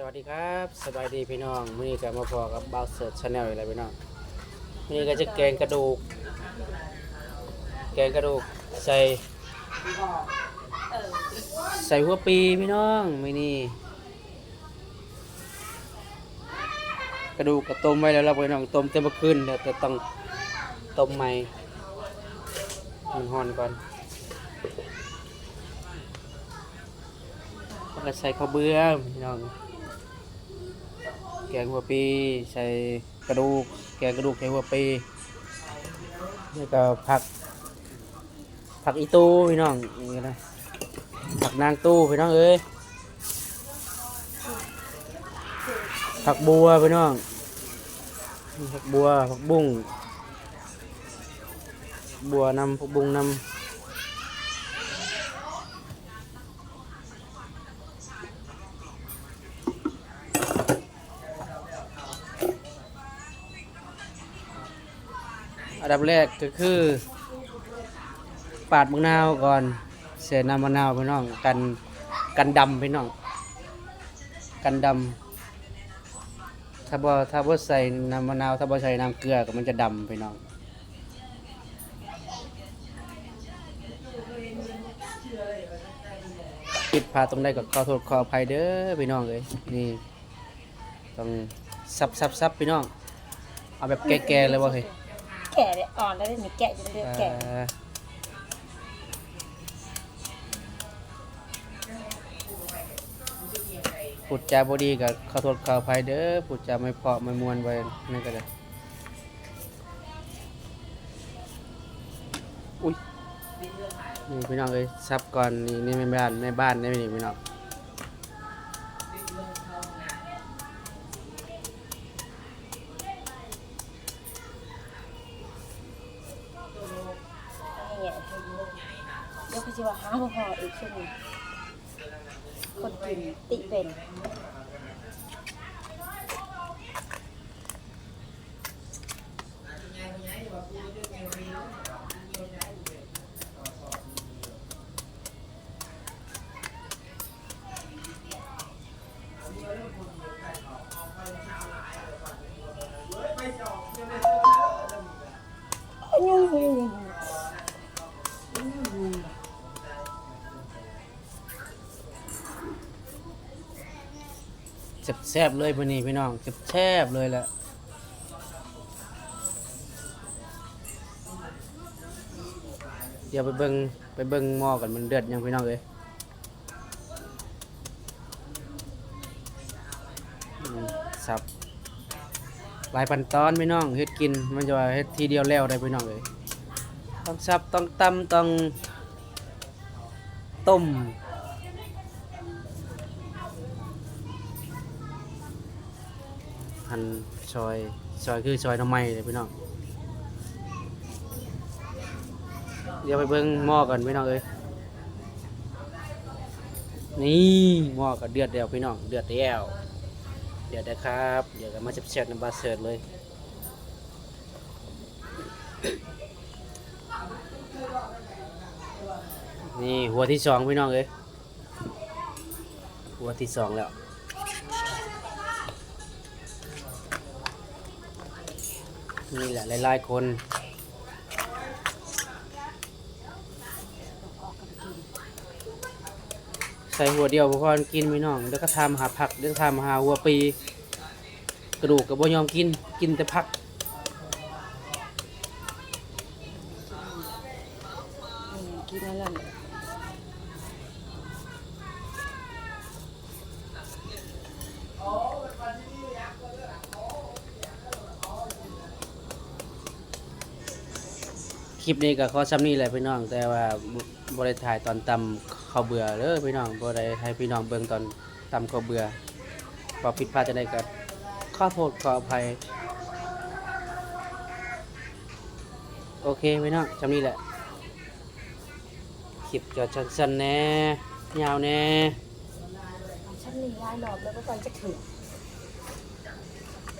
สวัสดีครับสบายดีพี่น้องมื้อนี้ก็มาพอกับบ่าวเสิร์ชาแนลอีกแล้วพี่น้องมื้อนี้ก็จะแกงกระดูก แกงกระดูกใส่ใส่หัวปีพี่น้องมื้อนี้กระดูกก็ต้มไว้แล้วเราพี่น้องต้มเต็มบ่คืนเดี๋ยวจะต้องต้มใหม่มันฮ้อนก่อนแล้วก็ใส่ข้าวเบื่อพี่น้อง แกงหัวปีใส่กระดูก แกงกระดูกใส่หัวปีแล้วก็ผัก ผักอีตูพี่น้องนี่นะผักนางตู้พี่น้องเอ้ยผักบัวพี่น้องผักบัวผักบุ้งบัวนำผักบุ้งนำ นดับแรกก็คือปาดมะนาวก่อนเสียน้ำมะนาวพี่น้อง กันกันดำพี่น้อง กันดำถ้าบ่ถ้าบ่ใส่น้ำมะนาว ถ้าบ่ใส่น้ำเกลือก็มันจะดำพี่น้องผิดพลาดตรงใดก็ขอโทษขออภัยเด้อพี่น้องเอ้ยนี่ต้องซับซับซับพี่น้อง เอาแบบแก่ๆเลยว่าเฮ้ย ก่เลยอ่อนแล้วเนี่ยแกะอยู่เรื่อยๆแกะเอ่อพูดจาบดีกับขอโทษขออภัยเด้อพูดจาไม่เพราะไม่มวนไว้นั่นก็ได้อุ้ยนี่พี่น้องเอ้ยซับก่อนนี่นี่ในบ้านในบ้านได้ไหมนี่พี่น้อง เดี๋ยวเขาจะว่าหาบ่พออีกช่วงนึงคนกินติเป็น แซ่บๆเลยวันนี้พี่น้องแซ่บๆเลยแหละเดี๋ยวไปเบิงไปเบิงหม้อกันมันเดือดยังพี่น้องเอ้ยสับหลายพันตอนพี่น้องเฮ็ดกินมันจะว่าเฮ็ดทีเดียวแล้วได้พี่น้องเอ้ยต้องสับต้องตำต้องต้ม หั่นซอยซอยคือซอยน้ำไม้เลยพี่น้องเดี๋ยวไปเบิ่งหม้อกันพี่น้องเอ้ยนี่หม้อก็เดือดแล้วพี่น้องเดือดแล้วเดือดแล้วครับเดี๋ยวก็มาเช็ดๆน้ำบาเสิร์ตเลยนี่หัวที่สองพี่น้องเอ้ยหัวที่สองแล้ว นี่แหละหลายๆคนใส่หัวเดียวพอกินไม่น้องแล้วก็ทำหาผักแล้วก็ทำหาหัวปี กระดูกกับบ่ยอมกินกินแต่ผัก นี่กินแล้วล่ะเนี่ย ค ลิปนี้ก็ขอซ้ำนี่แหละพี่น้อง แต่ว่าบ่บ่ได้ถ่ายตอนตำข้าวเบื่อเลยพี่น้องบ่ได้ให้พี่น้องเบิ่งตอนตำข้าวเบื่อพอผิดพลาดจะได้ก็ขอโทษขออภัย โอเคพี่น้องซ้ำนี่แหละคลิปก็สั้นๆแน่ยาวแน่ฉันนี่ย้ายหลอดแล้วก็ก่อนจะถึง